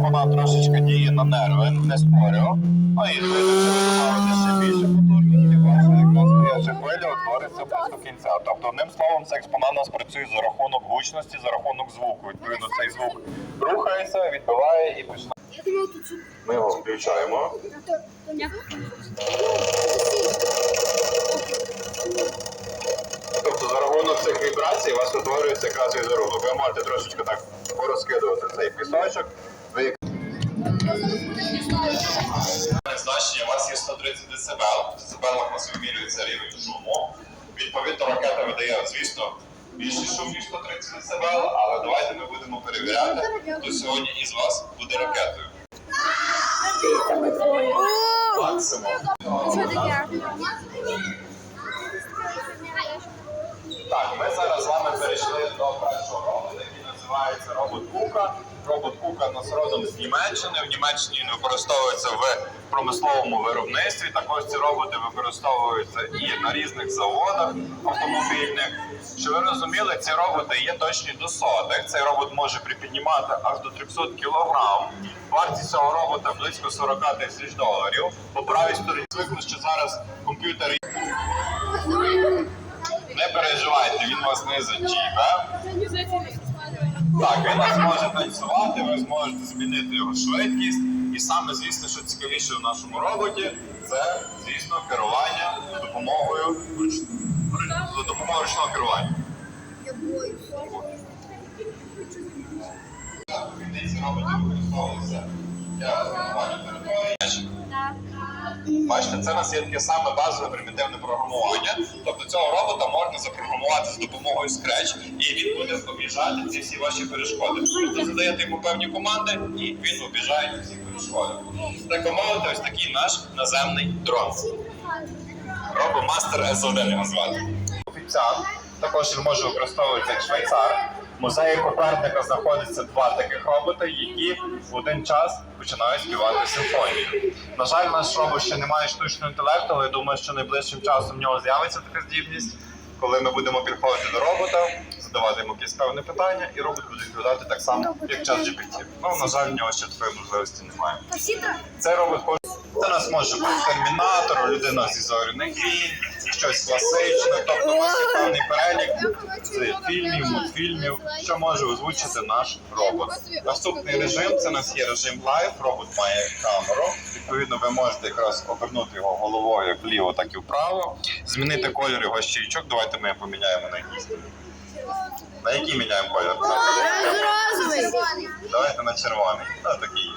вона трошечки діє на нерви, не спорю. Ну і ще більше потужності, ваша якраз стояча хвиля утвориться просто кінця. Тобто, одним словом, цей експонат у нас працює за рахунок гучності, за рахунок звуку. Відповідно, цей звук рухається, відбиває і починає. Ми його включаємо. А Тобто за рахунок цих вібрацій у вас утворюється якраз візерунок. Ви можете трошечки так порозкидувати цей пісочок. Значення у вас є 130 дБ. В децибелах у нас вимірюється рівень шуму. Відповідно, ракета видає, звісно, більший шум, ніж 130 дБ, але давайте ми будемо перевіряти, хто сьогодні із вас буде ракетою. Максимум. Так, ми зараз називається робот Кука. Робот Кука у нас родом з Німеччини. В Німеччині він використовується в промисловому виробництві. Також ці роботи використовуються і на різних заводах автомобільних. Що ви розуміли, ці роботи є точні до сотих. Цей робот може припіднімати аж до 300 кг. Вартість цього робота близько 40 тисяч доларів. По правій стороні звикли, що зараз комп'ютери не переживайте, він вас не зачіпе. Так, він вас може танцювати, ви зможете змінити його швидкість. І саме, звісно, що цікавіше в нашому роботі, це, звісно, керування за допомогою за допомогою ручного керування. Ці роботи використовуються для формування території. Бачите, це у нас є таке саме базове примітивне програмування. Тобто цього робота можна запрограмувати за допомогою Scratch, і він буде об'їжджати ці всі ваші перешкоди. Ви задаєте йому певні команди, і він об'їжджає ці перешкоди. Так мовити, ось такий наш наземний дрон. Робомастер S1 його звати. Офіціант також він може використовуватися як швейцар. В музеї Коперника знаходиться два таких роботи, які в один час починають співати симфонію. На жаль, наш робот ще не має штучного інтелекту, але я думаю, що найближчим часом в нього з'явиться така здібність, коли ми будемо підходити до робота, задавати йому якісь певне питання, і робот буде відповідати так само, як час GPT. Ну, на жаль, в нього ще такої можливості немає. Цей робот. Це нас може бути термінатор, людина зі зоряних війн, щось класичне, тобто у нас є певний перелік з фільмів, мультфільмів, що може озвучити наш робот. Наступний режим це у нас є режим лайв. Робот має камеру. Відповідно, ви можете якраз обернути його головою як вліво, так і вправо. Змінити колір його щічок. Давайте ми поміняємо на якийсь. На який міняємо колір? Розовий. Давайте на червоний. Ну, такий